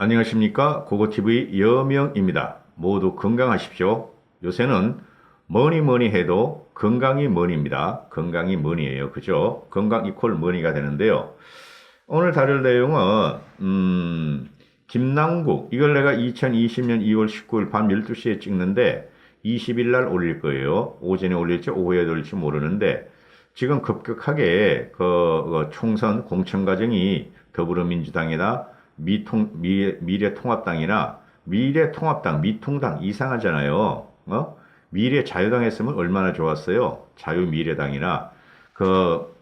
안녕하십니까. 고고TV 여명입니다. 모두 건강하십시오. 요새는 뭐니 뭐니 해도 건강이 뭐니입니다. 건강이 뭐니예요. 그죠? 건강 이퀄 뭐니가 되는데요. 오늘 다룰 내용은, 음, 김남국. 이걸 내가 2020년 2월 19일 밤 12시에 찍는데 20일 날 올릴 거예요. 오전에 올릴지 오후에 올릴지 모르는데 지금 급격하게 그, 그 총선 공천 과정이 더불어민주당이나 미통, 미, 미래통합당이나 미래통합당, 미통당 이상하잖아요. 어? 미래 자유당 했으면 얼마나 좋았어요. 자유미래당이나 그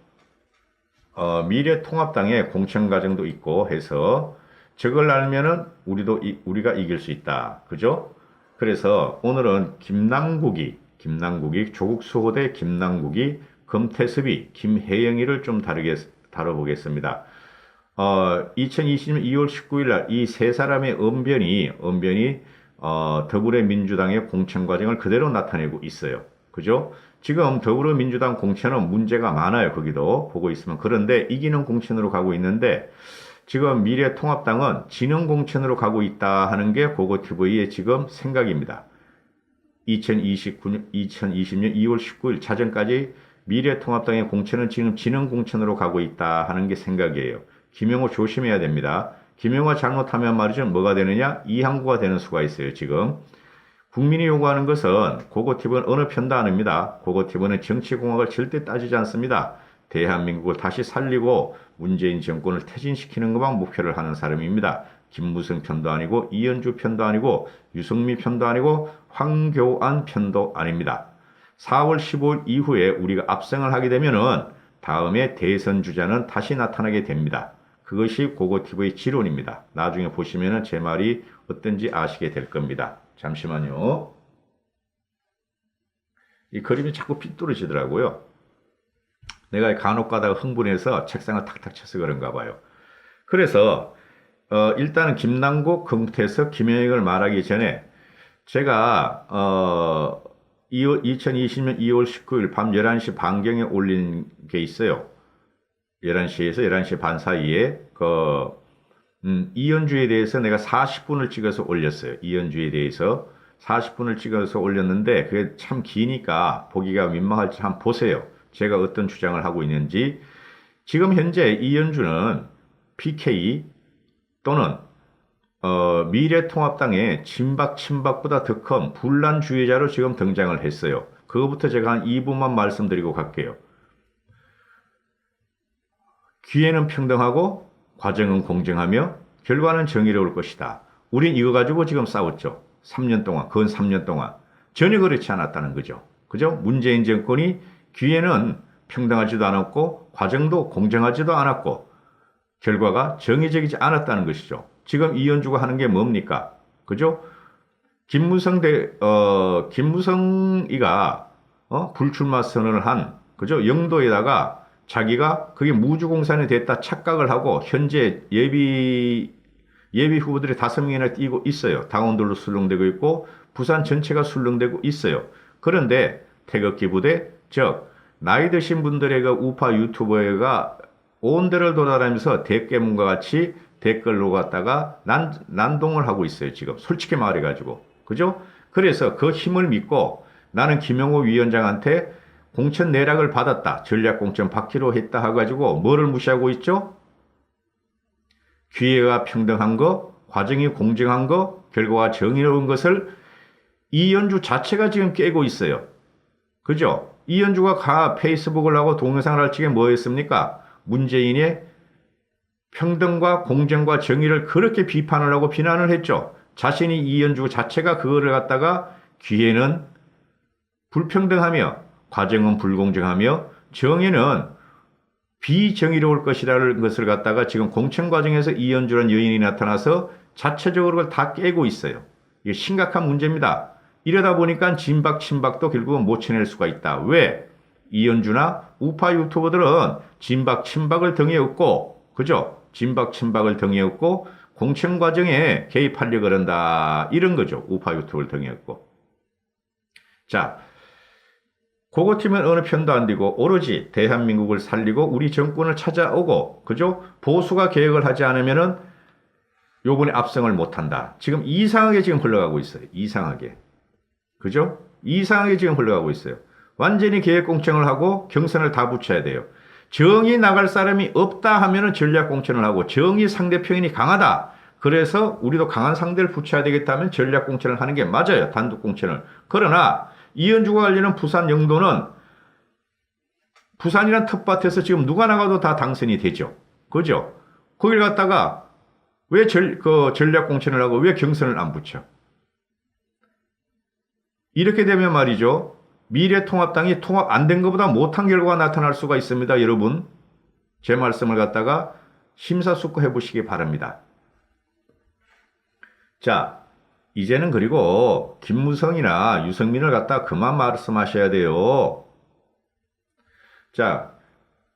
어, 미래통합당의 공천 과정도 있고 해서 저걸 알면은 우리도 이- 우리가 이길 수 있다. 그죠? 그래서 오늘은 김남국이 김남국이 조국 수호대 김남국이 금태섭이 김혜영이를 좀 다르게 다뤄보겠습니다. 어, 2020년 2월 19일 날 이 세 사람의 언변이 언변이 어, 더불어민주당의 공천 과정을 그대로 나타내고 있어요. 그죠? 지금 더불어민주당 공천은 문제가 많아요. 거기도 보고 있으면 그런데 이기는 공천으로 가고 있는데 지금 미래통합당은 진영 공천으로 가고 있다 하는 게 고고TV의 지금 생각입니다. 2029년, 2020년 2월 19일 자정까지 미래통합당의 공천은 지금 진영 공천으로 가고 있다 하는 게 생각이에요. 김영호 조심해야 됩니다. 김영호 잘못하면 말이죠. 뭐가 되느냐? 이항구가 되는 수가 있어요. 지금. 국민이 요구하는 것은 고고티브는 어느 편도 아닙니다. 고고티브는 정치공학을 절대 따지지 않습니다. 대한민국을 다시 살리고 문재인 정권을 퇴진시키는 것만 목표를 하는 사람입니다. 김무성 편도 아니고 이현주 편도 아니고 유승미 편도 아니고 황교안 편도 아닙니다. 4월 15일 이후에 우리가 압승을 하게 되면은 다음에 대선 주자는 다시 나타나게 됩니다. 그것이 고고TV의 지론입니다. 나중에 보시면은 제 말이 어떤지 아시게 될 겁니다. 잠시만요. 이 그림이 자꾸 삐뚤어지더라고요. 내가 간혹 가다가 흥분해서 책상을 탁탁 쳐서 그런가 봐요. 그래서 어, 일단은 김남국, 금태섭, 김영익을 말하기 전에 제가 어, 2020년 2월 19일 밤 11시 반경에 올린 게 있어요. 11시에서 11시 반 사이에 그 음, 이연주에 대해서 내가 40분을 찍어서 올렸어요. 이연주에 대해서 40분을 찍어서 올렸는데 그게 참 기니까 보기가 민망할지 한번 보세요. 제가 어떤 주장을 하고 있는지 지금 현재 이연주는 PK 또는 어, 미래통합당의 진박 친박보다 더 큰 분란주의자로 지금 등장을 했어요. 그거부터 제가 한 2분만 말씀드리고 갈게요. 기회는 평등하고 과정은 공정하며 결과는 정의로울 것이다. 우린 이거 가지고 지금 싸웠죠. 3년 동안, 근 3년 동안. 전혀 그렇지 않았다는 거죠. 그죠? 문재인 정권이 기회는 평등하지도 않았고 과정도 공정하지도 않았고 결과가 정의적이지 않았다는 것이죠. 지금 이현주가 하는 게 뭡니까? 그죠? 김무성 대, 어, 김무성이가, 어, 불출마 선언을 한, 그죠? 영도에다가 자기가 그게 무주공산이 됐다 착각을 하고, 현재 예비, 예비 후보들이 다섯 명이나 뛰고 있어요. 당원들로 술렁되고 있고, 부산 전체가 술렁되고 있어요. 그런데 태극기 부대, 즉, 나이 드신 분들의 그 우파 유튜버가 온 데를 돌아다니면서 대깨문과 같이 댓글로 갖다가 난, 난동을 하고 있어요, 지금. 솔직히 말해가지고. 그죠? 그래서 그 힘을 믿고 나는 김영호 위원장한테 공천 내락을 받았다. 전략 공천 받기로 했다 해가지고 뭐를 무시하고 있죠? 기회가 평등한 거, 과정이 공정한 거, 결과가 정의로운 것을 이연주 자체가 지금 깨고 있어요. 그죠? 이연주가 가 페이스북을 하고 동영상을 할 적에 뭐 했습니까? 문재인의 평등과 공정과 정의를 그렇게 비판을 하고 비난을 했죠. 자신이 이연주 자체가 그거를 갖다가 기회는 불평등하며 과정은 불공정하며 정의는 비정의로울 것이라는 것을 갖다가 지금 공천 과정에서 이연주라는 여인이 나타나서 자체적으로 다 깨고 있어요. 이게 심각한 문제입니다. 이러다 보니까 진박 친박도 결국은 못 쳐낼 수가 있다. 왜? 이연주나 우파 유튜버들은 진박 친박을 등에 업고 그죠? 진박 친박을 등에 업고 공천 과정에 개입하려 그런다. 이런 거죠. 우파 유튜브를 등에 업고. 자, 그거 팀은 어느 편도 안 되고 오로지 대한민국을 살리고 우리 정권을 찾아오고 그죠? 보수가 개혁을 하지 않으면은 요번에 압승을 못한다. 지금 이상하게 지금 흘러가고 있어요. 이상하게. 그죠? 이상하게 지금 흘러가고 있어요. 완전히 계획 공천을 하고 경선을 다 붙여야 돼요. 정이 나갈 사람이 없다 하면은 전략 공천을 하고 정이 상대편이 강하다. 그래서 우리도 강한 상대를 붙여야 되겠다면 전략 공천을 하는 게 맞아요. 단독 공천을. 그러나 이현주가 관련한 부산 영도는 부산이란 텃밭에서 지금 누가 나가도 다 당선이 되죠. 그죠? 거길 갔다가 왜 전, 그 전략 공천을 하고 왜 경선을 안 붙여? 이렇게 되면 말이죠. 미래통합당이 통합 안 된 것보다 못한 결과가 나타날 수가 있습니다. 여러분. 제 말씀을 갖다가 심사숙고해 보시기 바랍니다. 자, 이제는 그리고 김무성이나 유승민을 갖다 그만 말씀하셔야 돼요. 자,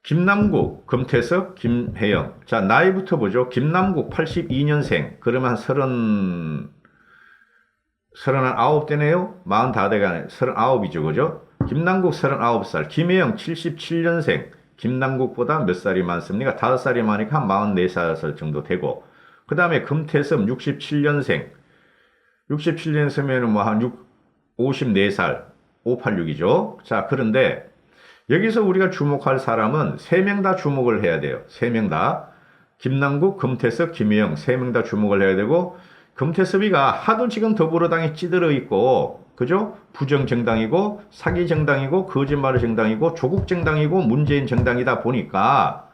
김남국, 금태섭, 김혜영. 자, 나이부터 보죠. 김남국 82년생. 그러면 한 서른, 서른아홉 되네요? 마흔 다 돼가네. 서른아홉이죠. 그죠? 김남국 서른아홉 살. 김혜영 77년생. 김남국보다 몇 살이 많습니까? 다섯 살이 많으니까 한 마흔네 살 정도 되고. 그 다음에 금태섭 67년생. 67년생이면 뭐한 6, 54살. 586이죠. 자, 그런데 여기서 우리가 주목할 사람은 세명다 주목을 해야 돼요. 세명 다. 김남국, 금태섭, 김혜영 세명다 주목을 해야 되고 금태섭이가 하도 지금 더불어당에 찌들어 있고 그죠? 부정 정당이고 사기 정당이고 거짓말의 정당이고 조국 정당이고 문재인 정당이다 보니까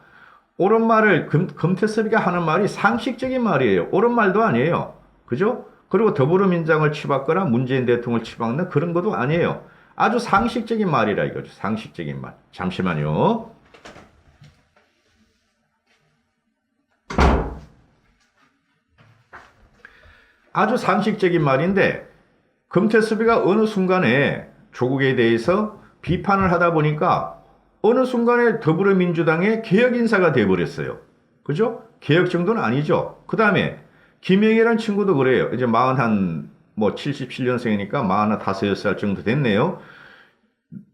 옳은 말을 금, 금태섭이가 하는 말이 상식적인 말이에요. 옳은 말도 아니에요. 그죠? 그리고 더불어민주당을 치받거나 문재인 대통령을 치받는 그런 것도 아니에요. 아주 상식적인 말이라 이거죠. 상식적인 말. 잠시만요. 아주 상식적인 말인데 금태섭이가 어느 순간에 조국에 대해서 비판을 하다 보니까 어느 순간에 더불어민주당의 개혁 인사가 돼버렸어요. 그죠? 개혁 정도는 아니죠. 그 다음에 김영애라는 친구도 그래요. 이제 마흔 한 뭐 77년생이니까 마흔 다섯 살 정도 됐네요.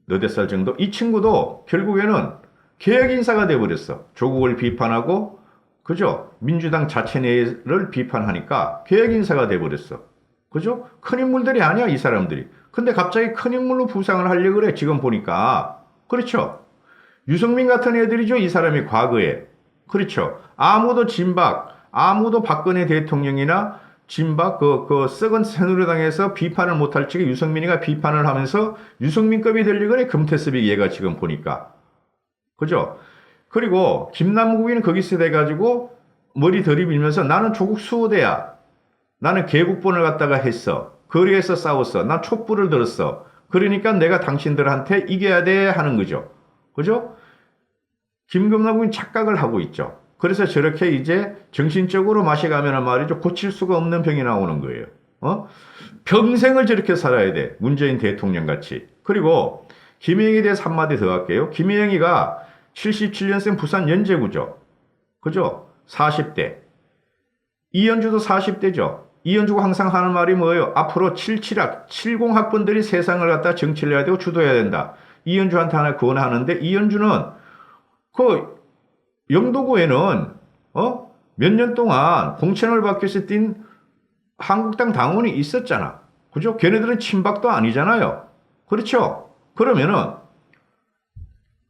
너댓 살 정도. 이 친구도 결국에는 개혁 인사가 돼 버렸어. 조국을 비판하고 그죠? 민주당 자체 내를 비판하니까 개혁 인사가 돼 버렸어. 그죠? 큰 인물들이 아니야 이 사람들이. 근데 갑자기 큰 인물로 부상을 하려고 그래 지금 보니까. 그렇죠? 유승민 같은 애들이죠 이 사람이 과거에. 그렇죠? 아무도 진박, 아무도 박근혜 대통령이나 진박 그, 그 썩은 새누리당에서 비판을 못할 적에 유승민이가 비판을 하면서 유승민급이 그래 금태섭이 얘가 지금 보니까. 그죠? 그리고 김남국이는 거기서 돼가지고 머리 들이밀면서 나는 조국 수호대야. 나는 개국본을 갖다가 했어. 거리에서 싸웠어. 난 촛불을 들었어. 그러니까 내가 당신들한테 이겨야 돼 하는 거죠. 그죠? 김금남국은 착각을 하고 있죠. 그래서 저렇게 이제 정신적으로 마셔 가면 말이죠. 고칠 수가 없는 병이 나오는 거예요. 어? 평생을 저렇게 살아야 돼. 문재인 대통령 같이. 그리고 김혜영에 대해서 한마디 더 할게요. 김혜영이가 77년생 부산 연제구죠. 그죠? 40대. 이현주도 40대죠. 이현주가 항상 하는 말이 뭐예요? 앞으로 77학, 70학번들이 세상을 갖다 정치를 해야 되고 주도해야 된다. 이현주한테 하나 권하는데 이현주는 그 영도구에는 어? 몇 년 동안 공천을 받기 위해서 뛴 한국당 당원이 있었잖아. 그죠? 걔네들은 친박도 아니잖아요. 그렇죠? 그러면은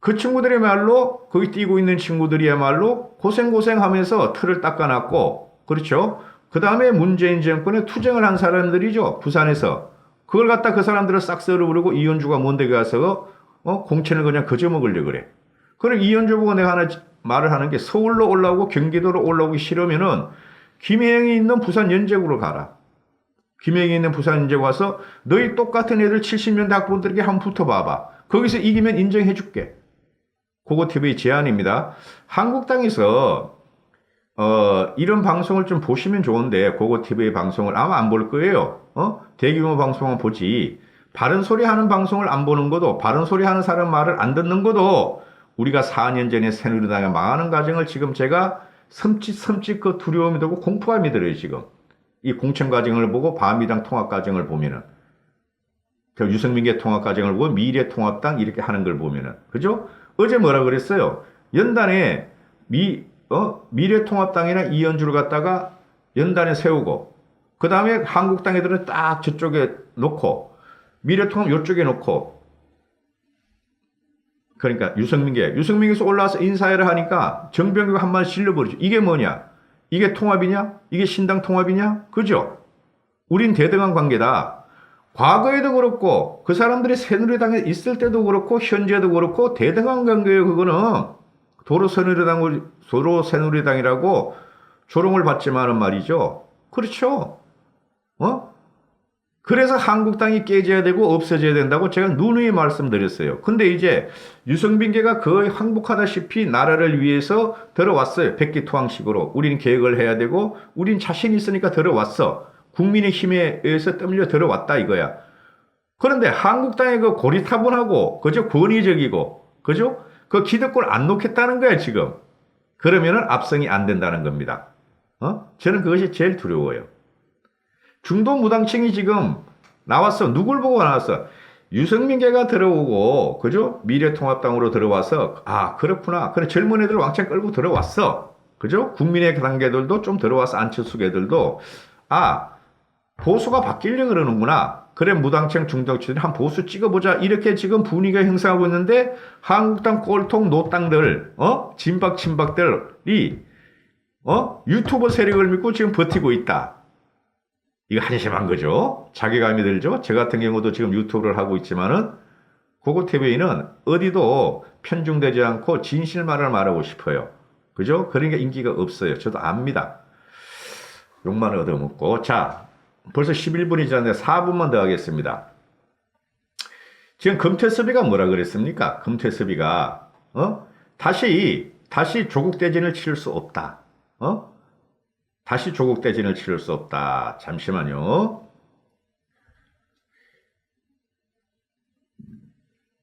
그 친구들이야말로 거기 뛰고 있는 친구들이야말로 고생고생하면서 틀을 닦아놨고 그렇죠? 그 다음에 문재인 정권에 투쟁을 한 사람들이죠. 부산에서. 그걸 갖다 그 사람들을 싹 썰어버리고 이현주가 뭔데 가서 어? 공천을 그냥 거저 먹으려고 그래. 그럼 이현주 보고 내가 하나 말을 하는 게 서울로 올라오고 경기도로 올라오기 싫으면은 김혜영이 있는 부산 연제구로 가라. 김혜영이 있는 부산 연제구 와서 너희 똑같은 애들 70년대 학부들에게 한번 붙어봐봐. 거기서 이기면 인정해줄게. 고고TV 제안입니다. 한국당에서 어, 이런 방송을 좀 보시면 좋은데 고고TV 방송을 아마 안 볼 거예요. 어? 대규모 방송은 보지. 바른 소리 하는 방송을 안 보는 것도 바른 소리 하는 사람 말을 안 듣는 것도 우리가 4년 전에 새누리당에 망하는 과정을 지금 제가 섬찟섬찟 그 두려움이 들고 공포감이 들어요, 지금. 이 공천 과정을 보고 바미당 통합 과정을 보면은. 그 유승민계 통합 과정을 보고 미래 통합당 이렇게 하는 걸 보면은. 그죠? 어제 뭐라 그랬어요? 연단에 미, 어? 미래 통합당이나 이현주를 갖다가 연단에 세우고 그 다음에 한국당 애들은 딱 저쪽에 놓고 미래 통합 요쪽에 놓고 그러니까 유승민계 유승민에서 올라와서 인사회를 하니까 정병규가 한 마디 질러버리죠. 이게 뭐냐? 이게 통합이냐? 이게 신당 통합이냐? 그죠? 우린 대등한 관계다. 과거에도 그렇고 그 사람들이 새누리당에 있을 때도 그렇고 현재도 그렇고 대등한 관계예요. 그거는 도로 새누리당 도로 새누리당이라고 조롱을 받지만은 말이죠. 그렇죠. 어? 그래서 한국당이 깨져야 되고 없어져야 된다고 제가 누누이 말씀드렸어요. 근데 이제 유승빈계가 거의 항복하다시피 나라를 위해서 들어왔어요. 백기투항식으로. 우리는 계획을 해야 되고 우린 자신 있으니까 들어왔어. 국민의 힘에 의해서 떠밀려 들어왔다 이거야. 그런데 한국당의 그 고리타분하고 그저 권위적이고 그죠? 그 기득권 안 놓겠다는 거야 지금. 그러면은 압승이 안 된다는 겁니다. 어? 저는 그것이 제일 두려워요. 중도 무당층이 지금 나왔어. 누굴 보고 나왔어? 유승민계가 들어오고, 그죠? 미래통합당으로 들어와서, 아, 그렇구나. 그래, 젊은 애들 왕창 끌고 들어왔어. 그죠? 국민의 단계들도 좀 들어와서 안철수 애들도, 아, 보수가 바뀌려 그러는구나. 그래, 무당층 중도층들이 한 보수 찍어보자. 이렇게 지금 분위기가 형성하고 있는데, 한국당 꼴통 노땅들, 어? 진박, 친박들이, 어? 유튜버 세력을 믿고 지금 버티고 있다. 이거 한심한 거죠. 자괴감이 들죠. 저 같은 경우도 지금 유튜브를 하고 있지만은 고고 TV는 어디도 편중되지 않고 진실만을 말하고 싶어요. 그죠? 그러니까 인기가 없어요. 저도 압니다. 욕만 얻어먹고. 자, 벌써 11분이 지났는데 4분만 더 하겠습니다. 지금 금태섭이가 뭐라 그랬습니까? 금태섭이가, 어? 다시, 다시 조국 대진을 치를 수 없다. 어? 다시 조국 대진을 치를 수 없다. 잠시만요.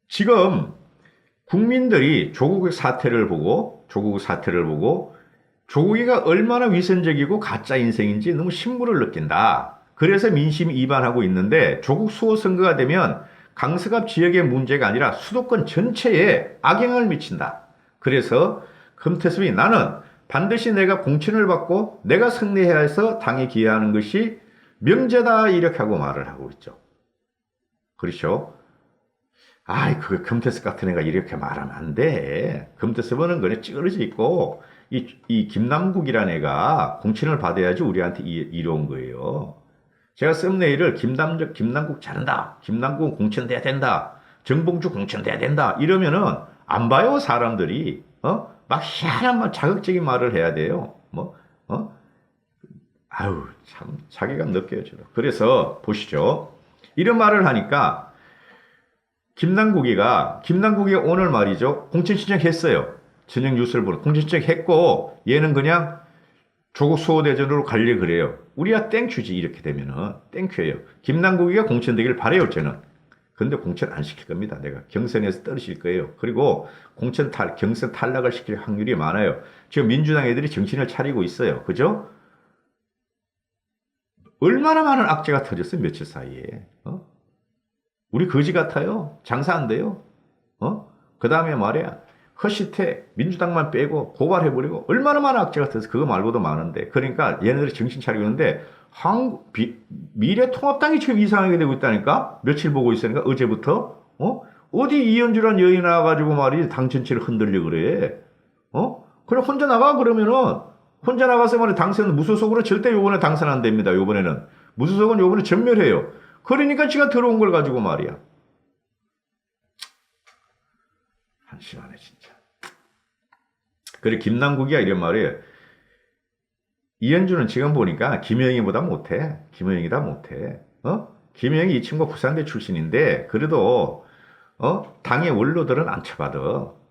지금 국민들이 조국의 사태를 보고 조국 사태를 보고 조국이가 얼마나 위선적이고 가짜 인생인지 너무 신물을 느낀다. 그래서 민심이 이반하고 있는데 조국 수호 선거가 되면 강서갑 지역의 문제가 아니라 수도권 전체에 악영향을 미친다. 그래서 금태섭이 나는 반드시 내가 공천을 받고 내가 승리해야 해서 당에 기여하는 것이 명제다 이렇게 하고 말을 하고 있죠. 그렇죠? 아이 그 금태섭 같은 애가 이렇게 말하면 안 돼. 금태섭은 그냥 찌그러져 있고 이, 이 김남국이라는 애가 공천을 받아야지 우리한테 이, 이로운 거예요. 제가 썸네일을 김남, 김남국 잘한다. 김남국 공천돼야 된다. 정봉주 공천돼야 된다. 이러면은 안 봐요 사람들이. 어? 막 희한한 말, 자극적인 말을 해야 돼요. 뭐, 어? 아유, 참, 자괴감 느껴요. 그래서, 보시죠. 이런 말을 하니까, 김남국이가, 김남국이 오늘 말이죠. 공천 신청 했어요. 저녁 뉴스를 보는. 공천 신청 했고, 얘는 그냥 조국 수호대전으로 갈려 그래요. 우리야 땡큐지, 이렇게 되면은. 땡큐예요. 김남국이가 공천되길 바래요, 저는. 근데 공천 안 시킬 겁니다. 내가 경선에서 떨어질 거예요. 그리고 공천 탈, 경선 탈락을 시킬 확률이 많아요. 지금 민주당 애들이 정신을 차리고 있어요. 그죠? 얼마나 많은 악재가 터졌어요. 며칠 사이에. 어? 우리 거지 같아요. 장사 안 돼요. 어? 그 다음에 말이야. 허시태 민주당만 빼고 고발해버리고 얼마나 많은 악재가 터져서 그거 말고도 많은데. 그러니까 얘네들이 정신 차리고 있는데 한국 비, 미래통합당이 지금 이상하게 되고 있다니까? 며칠 보고 있으니까 어제부터? 어? 어디 이현주란 여인 나와가지고 말이 당 전체를 흔들려 그래. 어? 그래 혼자 나가? 그러면은 혼자 나가서 말이 당선 무소속으로 절대 요번에 당선 안 됩니다 요번에는. 무소속은 요번에 전멸해요. 그러니까 지가 들어온 걸 가지고 말이야. 한심하네 진짜 그래 김남국이야 이런 말이에요 이현주는 지금 보니까 김영희보다 못해. 김영희다 못해. 어? 김영희 이 친구 부산대 출신인데 그래도 어? 당의 원로들은 안 쳐받아.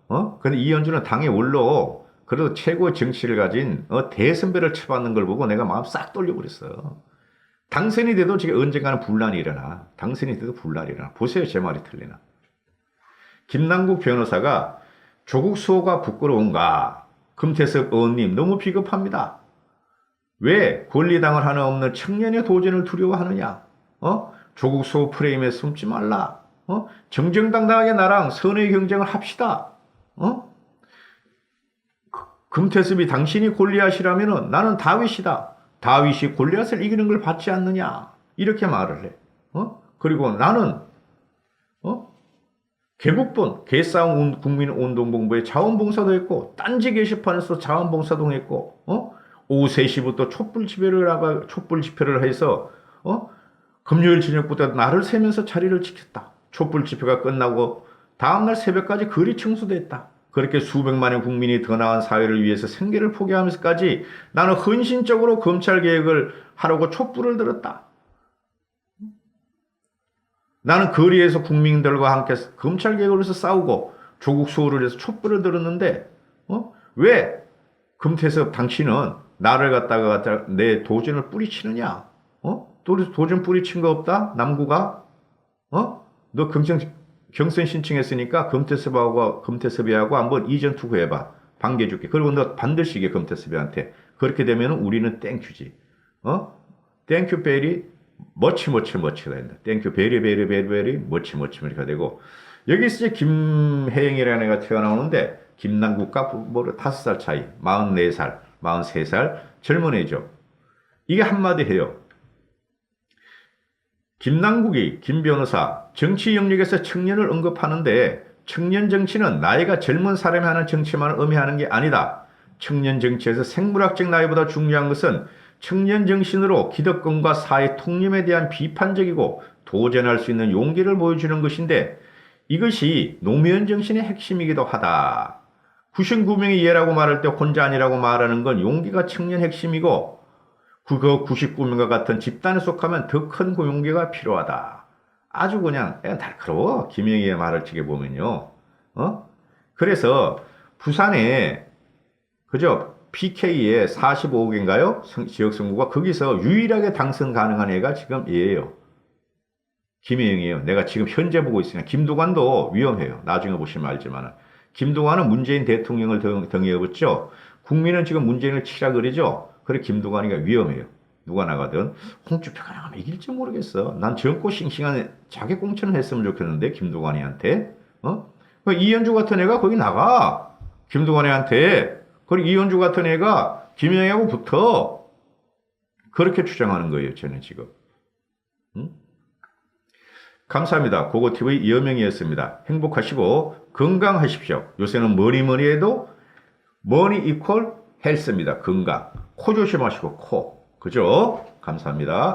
어? 근데 이현주는 당의 원로 그래도 최고 정치를 가진 어? 대선배를 쳐받는 걸 보고 내가 마음 싹 돌려버렸어. 당선이 돼도 지금 언젠가는 분란이 일어나. 당선이 돼도 분란이 일어나. 보세요 제 말이 틀리나. 김남국 변호사가 조국 수호가 부끄러운가? 금태섭 의원님 너무 비겁합니다. 왜 권리당을 하나 없는 청년의 도전을 두려워하느냐? 어? 조국 소 프레임에 숨지 말라. 어? 정정당당하게 나랑 선의 경쟁을 합시다. 어? 금태섭이 당신이 골리앗이라면 나는 다윗이다. 다윗이 골리앗을 이기는 걸 받지 않느냐 이렇게 말을 해. 어? 그리고 나는 어? 개국본 개싸움 운- 국민운동본부에 자원봉사도 했고 딴지 게시판에서 자원봉사도 했고 어? 오후 3시부터 촛불 집회를 나가 촛불 집회를 해서 어? 금요일 저녁부터 나를 세면서 자리를 지켰다. 촛불 집회가 끝나고 다음날 새벽까지 거리 청소됐다. 그렇게 수백만의 국민이 더 나은 사회를 위해서 생계를 포기하면서까지 나는 헌신적으로 검찰 개혁을 하려고 촛불을 들었다. 나는 거리에서 국민들과 함께 검찰 개혁을 위해서 싸우고 조국 수호를 위해서 촛불을 들었는데 어? 왜 금태섭 당신은 나를 갖다가 갖다 내 도전을 뿌리치느냐? 어? 도, 도전 뿌리친 거 없다? 남구가? 어? 너 경선, 경선 신청했으니까 금태섭하고, 금태섭이하고 한번 이전 투구해봐. 반겨줄게. 그리고 너 반드시 이게 금태섭이한테. 그렇게 되면 우리는 땡큐지. 어? 땡큐 베리, 머치, 머치가 된다. 땡큐 베리, 베리, 베리, 머치, 머치, 머치가 되고. 여기서 이제 김혜영이라는 애가 튀어나오는데, 김남국과 뭐 다섯 살 차이, 44살, 43살, 젊은 애죠. 이게 한마디 해요. 김남국이 김 변호사 정치 영역에서 청년을 언급하는데 청년 정치는 나이가 젊은 사람이 하는 정치만을 의미하는 게 아니다. 청년 정치에서 생물학적 나이보다 중요한 것은 청년 정신으로 기득권과 사회 통념에 대한 비판적이고 도전할 수 있는 용기를 보여주는 것인데 이것이 노무현 정신의 핵심이기도 하다. 99명이 이해라고 말할 때 혼자 아니라고 말하는 건 용기가 청년 핵심이고 그거 99명과 같은 집단에 속하면 더 큰 용기가 필요하다. 아주 그냥 애 날카로워. 김영희의 말을 지게 보면요. 어? 그래서 부산에 그죠? PK에 45억인가요? 지역 선거가 거기서 유일하게 당선 가능한 애가 지금 얘예요. 김혜영이에요. 내가 지금 현재 보고 있으니까 김두관도 위험해요. 나중에 보시면 알지만 김두관은 문재인 대통령을 등, 등에 업었죠. 국민은 지금 문재인을 치라 그러죠. 그래 김두관이가 위험해요. 누가 나가든 홍준표가 나가면 이길지 모르겠어. 난 젊고 싱싱한 자기 공천을 했으면 좋겠는데 김두관이한테 어? 그 이현주 같은 애가 거기 나가 김두관이한테 그리고 이현주 같은 애가 김영희하고 붙어 그렇게 주장하는 거예요. 저는 지금. 응? 감사합니다. 고고TV 여명이었습니다. 행복하시고 건강하십시오. 요새는 뭐니 해도 머니 이퀄 헬스입니다. 건강. 코 조심하시고 코. 그죠? 감사합니다.